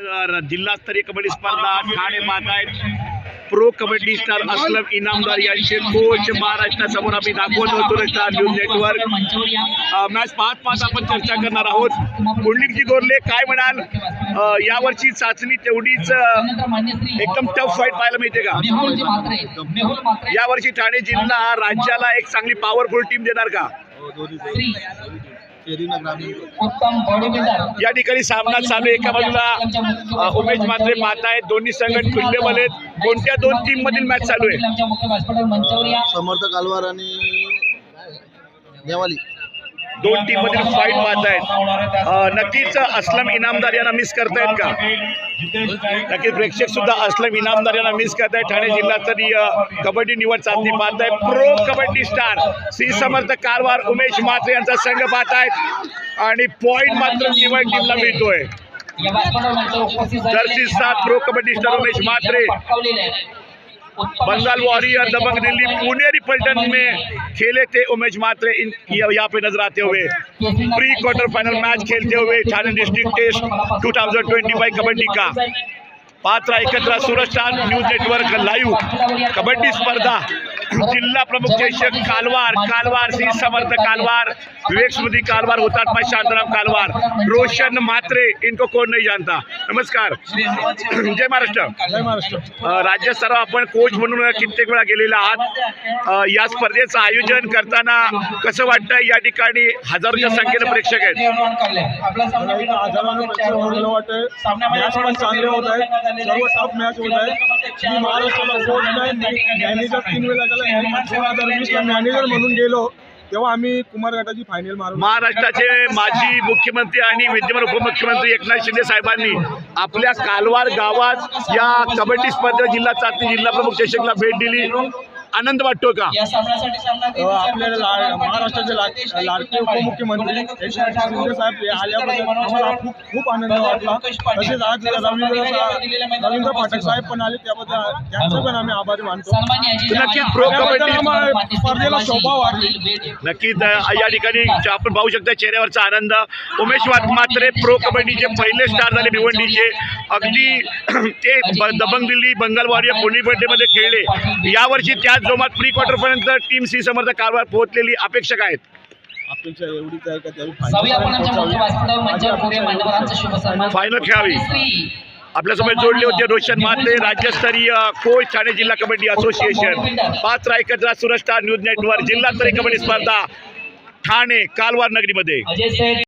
जिल्हास्तरीय कबड्डी स्पर्धा ठाणे मात आहेत प्रो कबड्डी स्टार असलम इनामदार यांचे कोच महाराष्ट्रासमोर आम्ही दाखवत. होतो स्टार न्यूज नेटवर्क मॅच पाच पाच आपण चर्चा करणार आहोत. पुंडलिकजी गोरले काय म्हणाल? यावरची चाचणी तेवढीच एकदम टफ फाईट पाहायला मिळते का? यावर्षी ठाणे जिल्हा राज्याला एक चांगली पॉवरफुल टीम देणार का? हो, या ठिकाणी सामना चालू आहे. एका बाजूला उमेश म्हात्रे पाहत आहेत. दोन्ही संघ तुल्यबल आहेत. कोणत्या दोन टीम मधील मॅच चालू आहे? समर्थ कालवार आणि नेवाली दोन टीम मधील फाईट पाहत आहेत. अ, नक्कीच असलम इनामदार यांना मिस करतायत का? नक्कीच प्रेक्षक सुद्धा असलम इनामदार यांना मिस करतायत. ठाणे जिल्हास्तरीय कबड्डी निवड चाचणी पाहत आहे प्रो कबड्डी स्टार श्री समर्थ कारवार उमेश म्हात्रे यांचा संघ पाहत आहेत आणि पॉइंट मात्र निवड टीमला मिळतोय. जर्सी सात pro kabaddi star Umesh Mhatre. Bengal warrior Dabang Delhi Puneri Paltan में खेले थे उमेश मात्रे इन यहाँ पे नज़र आते हुए। प्री क्वार्टर फाइनल मैच खेलते हुए थाने डिस्ट्रिक्ट टेस्ट 2025 कबड्डी का। पात्र एकत्र Suraj news network live kabaddi स्पर्धा। जिल्हा प्रमुख शिक्षक कालवार कालवार श्री समर्थ कालवार विवेक स्मृति कालवार हुतात्मा शांताराम कालवार रोशन म्हात्रे इनको कोण नाही जानता? नमस्कार. जय महाराष्ट्र. राज्य स्तरावर आपण कोच म्हणून कित्येक वेळा गेलेला आहात. या स्पर्धेचं आयोजन करताना कसं वाटतं या ठिकाणी हजारोच्या संख्येनं प्रेक्षक आहेत. मॅनेजर म्हणून गेलो तेव्हा आम्ही कुमार गटाची फायनल महाराष्ट्राचे माजी मुख्यमंत्री आणि विद्यमान उपमुख्यमंत्री एकनाथ शिंदे साहेबांनी आपल्या कालवार गावात या कबड्डी स्पर्धेत जिल्हा चाचणी जिल्हा प्रमुख चषकला भेट दिली. आनंद वाटतो का? आपल्याला ला- महाराष्ट्राचे लाडके उपमुख्यमंत्री साहेब आल्याबद्दल खूप खूप आनंद वाटला. तसेच आज रवींद्र पाठक साहेब पण आले त्याबद्दल त्यांचे पण आम्ही आभारी मानतो. नक्कीच प्रो कबड्डी स्पर्धेला शोभा वाढली. नक्कीच या ठिकाणी आपण पाहू शकता चेहऱ्यावरचा आनंद. उमेश मात्रे प्रो कबड्डीचे पहिले स्टार झाले भिवंडीचे. अगदी ते दबंग दिल्ली बंगाल वॉरियर पुणे मध्ये खेळले. यावर्षी त्याच जोमात प्री क्वार्टर पर्यंत टीम सी समर्थ कारभार पोहोचलेली अपेक्षा काय आहेत. अपेक्षा एवढीच आहे का फायनल खेळावी. श्री आपल्यासमोर जोडले होते रोशन मात्रे राज्यस्तरीय कोच ठाणे जिल्हा कबड्डी असोसिएशन पाच एकत्र सुरज स्टार न्यूज नेटवर्क जिल्हास्तरीय कबड्डी स्पर्धा ठाणे कालवार नगरीमध्ये. अजय सेठ.